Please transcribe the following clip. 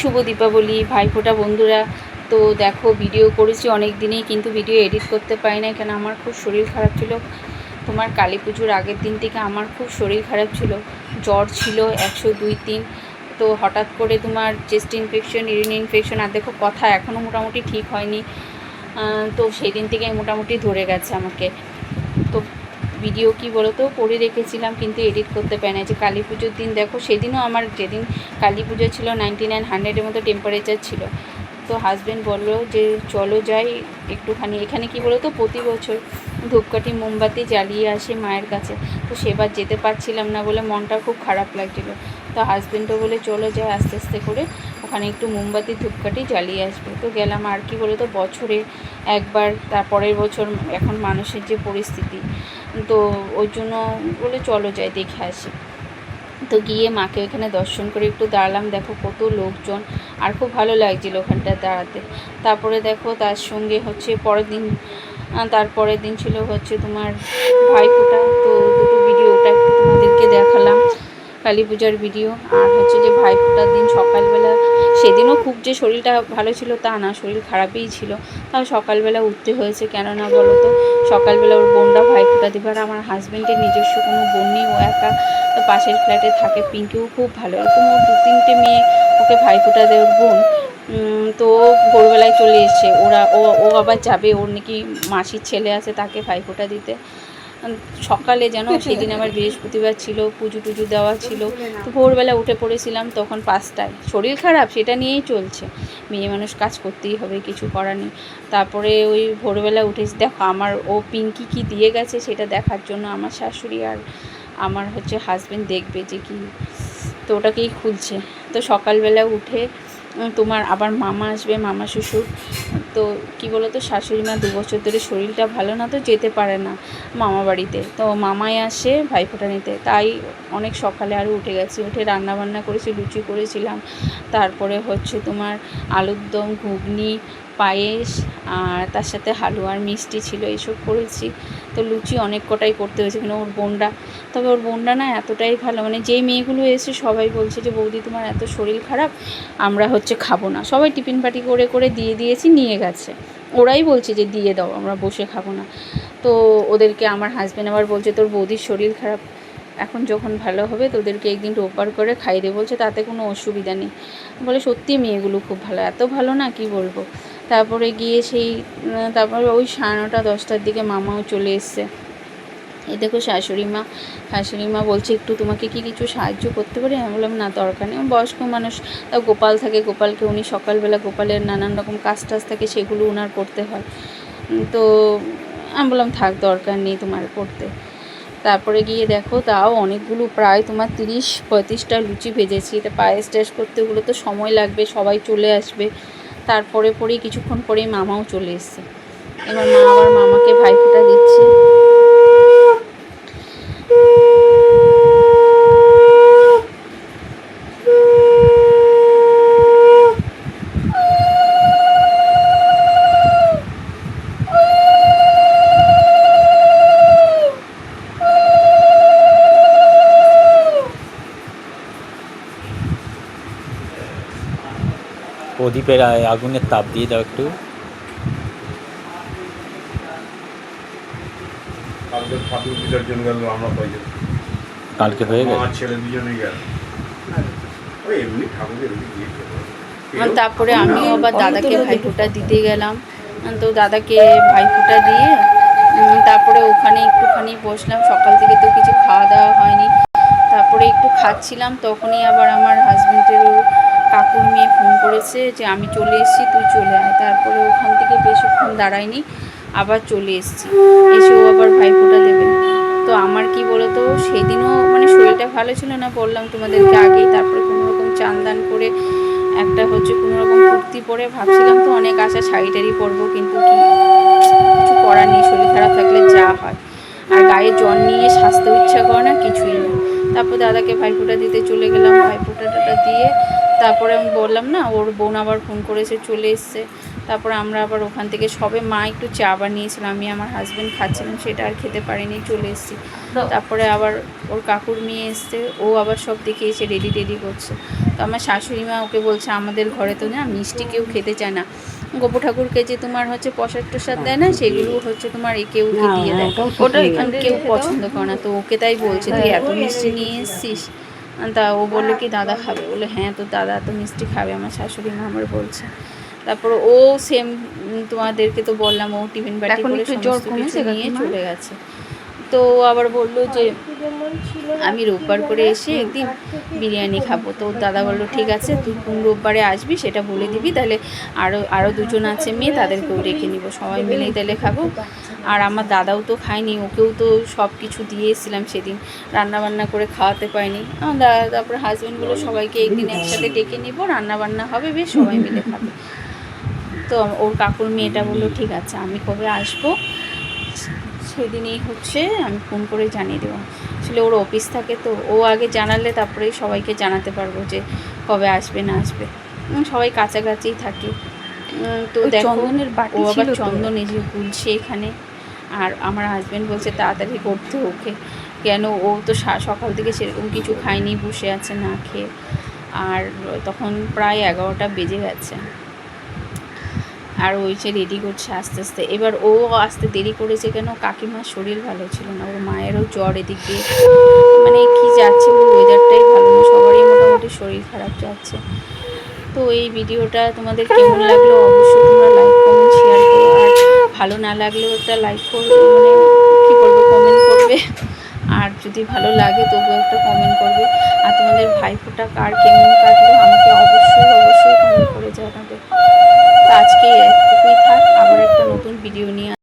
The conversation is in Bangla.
শুভ দীপাবলি, ভাইফোঁটা বন্ধুরা। তো দেখো ভিডিও করেছি অনেক দিনেই, কিন্তু ভিডিও এডিট করতে পারি না কেন আমার খুব শরীর খারাপ ছিল। তোমার কালী পুজোর আগের দিন থেকে আমার খুব শরীর খারাপ ছিল। জ্বর ছিল একশো দুই তিন। তো হঠাৎ করে তোমার চেস্ট ইনফেকশন ইউরিন ইনফেকশন আর দেখো, কথা এখনও মোটামুটি ঠিক হয়নি। তো সেই দিন থেকে মোটামুটি ধরে গেছে আমাকে। ভিডিও কি বলো তো রেখেছিলাম কিন্তু এডিট করতে পারি না যে কালী পুজোর দিন দেখো, সেদিনও আমার যেদিন কালী পুজো ছিল নাইনটি নাইন হান্ড্রেডের মতো টেম্পারেচার ছিল। তো হাজব্যান্ড বলল যে চলো যাই একটুখানি। এখানে কি বলো তো প্রতি বছর ধূপকাঠি মোমবাতি জ্বালিয়ে আসি মায়ের কাছে। তো সেবার যেতে পারছিলাম না বলে মনটা খুব খারাপ লাগছিল। তো হাজব্যান্ডও বলে চলো যাই আস্তে আস্তে করে। ওখানে একটু মোমবাতি, ধূপকাঠি জ্বালিয়ে আসবে। তো গেলাম আর কি বলো তো বছরে একবার, তারপরের বছর এখন মানুষের যে পরিস্থিতি। তো ওই জন্য বলে চলো যাই, দেখে আসি। তো গিয়ে মাকে ওখানে দর্শন করে একটু দাঁড়ালাম, দেখো কত লোকজন, আর খুব ভালো লাগছিল ওখানটা দাঁড়াতে। তারপরে দেখো তার সঙ্গে হচ্ছে পরের দিন তার তারপরের দিন ছিল হচ্ছে তোমার ভাইফোঁটা, তো দুটো ভিডিও ওটা একটু তোমাদেরকে দেখালাম। কালী পূজার ভিডিও আর হচ্ছে যে ভাইফোঁটার দিন সকালবেলা, সেদিনও খুব যে শরীরটা ভালো ছিল তা না, শরীর খারাপই ছিল। তাও সকালবেলা উঠতে হয়েছে কেননা বলো তো? সকালবেলা ওর বোনরা ভাইফোঁটা দেবে আর আমার হাজব্যান্ডের নিজস্ব কোনো বোন নেই, ও একা। পাশের ফ্ল্যাটে থাকে পিঙ্কিও খুব ভালো। এরকম ওর দু তিনটে মেয়ে ওকে ভাইফোঁটা দেয় ওর বোন তো ভোরবেলায় চলে এসছে। ওরা, ও ও আবার যাবে, ওর নাকি মাসির ছেলে আছে তাকে ভাইফোঁটা দিতে। সকালে যেন সেদিন আমার বৃহস্পতিবার ছিল, পুজো টুজো দেওয়া ছিল। তো ভোরবেলা উঠে পড়েছিলাম তখন পাঁচটায়। শরীর খারাপ, সেটা নিয়েই চলছে। মেয়ে মানুষ কাজ করতেই হবে, কিছু করার নেই। তারপরে ওই ভোরবেলা উঠে দেখো আমার ও পিঙ্কি কি দিয়ে গেছে সেটা দেখার জন্য আমার শাশুড়ি আর আমার হচ্ছে হাজবেন্ড দেখবে যে কি। তো ওটাকেই খুলছে। তো সকালবেলা উঠে তোমার আবার মামা আসবে, মামা, শ্বশুর। তো কি বলো তো শাশুড়ি মা দুবছর ধরে শরীরটা ভালো না তো যেতে পারে না মামা বাড়িতে। তো মামাই আসে ভাইফোঁটা নিতে। তাই অনেক সকালে আরও উঠে গেছি। উঠে রান্নাবান্না করেছি, লুচি করেছিলাম। তারপরে হচ্ছে তোমার আলুর দম ঘুগনি পায়েস আর তার সাথে হালুয়ার মিষ্টি ছিল, এইসব করেছি। তো লুচি অনেক কটাই করতে হয়েছে কিন্তু ওর বোনরা। তবে ওর বোনরা না এতটাই ভালো মানে যেই মেয়েগুলো এসে সবাই বলছে যে, বৌদি, তোমার এত শরীর খারাপ, আমরা হচ্ছে খাব না। সবাই টিফিন পাটি করে করে দিয়ে দিয়েছি, নিয়ে গেছে। ওরাই বলছে যে, দিয়ে দাও, আমরা বসে খাব না। তো ওদেরকে আমার হাজব্যান্ড আবার বলছে, তোর বৌদির শরীর খারাপ, এখন যখন ভালো হবে তোদেরকে একদিন টোপার করে খাইয়ে দেবো বলছে, তাতে কোনো অসুবিধা নেই। বলে, সত্যি মেয়েগুলো খুব ভালো। এত ভালো না, কি বলব? তারপরে গিয়ে সেই তারপরে ওই সাড়ে নটা, দশটার দিকে মামাও চলে এসছে। এই দেখো শাশুড়ি মা শাশুড়ি মা বলছে, একটু তোমাকে কি কিছু সাহায্য করতে পারি? আমি বললাম, না, দরকার নেই। বয়স্ক মানুষ, তা গোপাল থাকে, গোপালকে উনি সকালবেলা গোপালের নানান রকম কাজ টাজ থাকে, সেগুলো ওনার করতে হয়। তো আমি বললাম, থাক, দরকার নেই তোমার করতে। তারপরে গিয়ে দেখো, তাও অনেকগুলো, প্রায় তোমার তিরিশ পঁয়ত্রিশটা লুচি ভেজেছি। তা পায়েস টায়েস করতে, ওগুলো তো সময় লাগবে, সবাই চলে আসবে। তারপরে পরেই কিছুক্ষণ পরেই মামাও চলে এসছে। এবার মা আবার মামাকে ভাইফোঁটা দিচ্ছে। প্রদীপের আগুনের তাপ দিয়ে দাও একটু। কালকে হয়ে গেল? ছেলে এমনি তারপরে আমিও আবার দাদাকে ভাইফোঁটা দিতে গেলাম। তো দাদাকে ভাইফোঁটা দিয়ে তারপরে ওখানে একটুখানি বসলাম। সকাল থেকে তো কিছু খাওয়া দাওয়া হয়নি। তারপরে একটু খাচ্ছিলাম তখনই আবার আমার হাজবেন্ডের কাকুর মেয়ে ফোন করেছে যে, আমি চলে এসেছি, তুই চলে আয়। তারপরে ওখান থেকে বেশিক্ষণ দাঁড়ায়নি, আবার চলে এসেছি। এসেও আবার ভাইফোঁটা দেবে। তো আমার কি বলতো, সেদিনও মানে শরীরটা ভালো ছিল না, বললাম তোমাদেরকে আগেই, তারপরে কোনো রকম চান দান করে একটা হচ্ছে কোনো রকম কুর্তি পরে ভাবছিলাম তো অনেক আশা শাড়ি টাড়ি পরবো, কিন্তু কি কিছু করার নেই, শরীর খারাপ থাকলে যা হয়। আর গায়ে জ্বর নিয়ে স্বাস্থ্য ইচ্ছা করে না, কিছুই না। তারপর দাদাকে ভাইফোঁটা দিতে চলে গেলাম ভাইফোঁটাটা দিয়ে তারপরে আমি বললাম না ওর বোন আবার ফোন করেছে চলে এসছে। তারপরে আমরা আবার ওখান থেকে সবে মা একটু চা বানিয়েছিলাম আমি আমার হাজব্যান্ড খাচ্ছিলাম সেটা আর খেতে পারিনি চলে এসেছি। তারপরে আবার ওর কাকুর মেয়ে এসছে ও আবার সব দেখে এসে রেডি রেডি করছে। তো আমার শাশুড়ি মা ওকে বলছে আমাদের ঘরে তো না মিষ্টি কেউ খেতে চায় না। গোপু ঠাকুরকে যে তোমার হচ্ছে প্রসাদ টসাদ দেয় না সেগুলো হচ্ছে তোমার এ কেউ দিয়ে। দেয় ওটা এখানে কেউ পছন্দ করে না। তো ওকে তাই বলছে তুই এত মিষ্টি নিয়ে এসছিস? তা ও বলল কি দাদা খাবে। বলে হ্যাঁ তো দাদা তো মিষ্টি খাবে। আমার শাশুড়ি মা আমার বলছে। তারপর ও সেম তোমাদেরকে তো বললাম ও টিফিন বাটি এখন করে সমস্ত কিছু নিয়ে চলে গেছে। তো আবার বলল যে, আমি রোববার করে এসে একদিন বিরিয়ানি খাব। তো দাদা বলল, ঠিক আছে, তুই কোন রোববারে আসবি সেটা বলে দিবি, তাহলে আরও আরও দুজন আছে মেয়ে, তাদেরকেও রেখে নিব। সবাই মিলেই তাহলে খাব। আর আমার দাদাও তো খায়নি, ওকেও তো সব কিছু দিয়ে এসেছিলাম সেদিন। রান্না বান্না করে খাওয়াতে পারিনি। আমার দাদা তারপর হাজব্যান্ড বলল, সবাইকে একদিন একসাথে ডেকে নিব রান্না বান্না হবে বেশ, সবাই মিলে খাবে। তো ওর কাকুর মেয়েটা বলল, ঠিক আছে, আমি কবে আসব? সেদিনই হচ্ছে আমি ফোন করে জানিয়ে দেবো। আসলে ওর অফিস থাকে তো ও আগে জানালে তারপরে সবাইকে জানাতে পারব যে কবে আসবে না আসবে। সবাই কাছাকাছিই থাকে। তো দেখো চন্দনের বাটি ও আবার? চন্দন এই যে গুলছে এখানে। আর আমার হাজব্যান্ড বলছে তাড়াতাড়ি করতে ওকে। কেন ও তো সকাল থেকে সেরকম কিছু খায়নি বসে আছে না খেয়ে। আর তখন প্রায় এগারোটা বেজে গেছে। আর ওই যে রেডি করছে আস্তে আস্তে। এবার ও আসতে দেরি করেছে কেন? কাকিমার শরীর ভালো ছিল না। ওর মায়েরও জ্বর এদিকে। মানে কি যাচ্ছে ওয়েদারটাই ভালো না। সবারই মোটামুটি শরীর খারাপ যাচ্ছে। তো এই ভিডিওটা তোমাদের কেমন লাগল? অবশ্যই তোমরা লাইক কমেন্ট শেয়ার করো। আর ভালো না লাগলেও একটা লাইক করবে। মানে কী বলব কমেন্ট করবে। আর যদি ভালো লাগে তবুও একটা কমেন্ট করবে। আর তোমাদের ভাইফোঁটা কার, কেমন কাটলো? আমাকে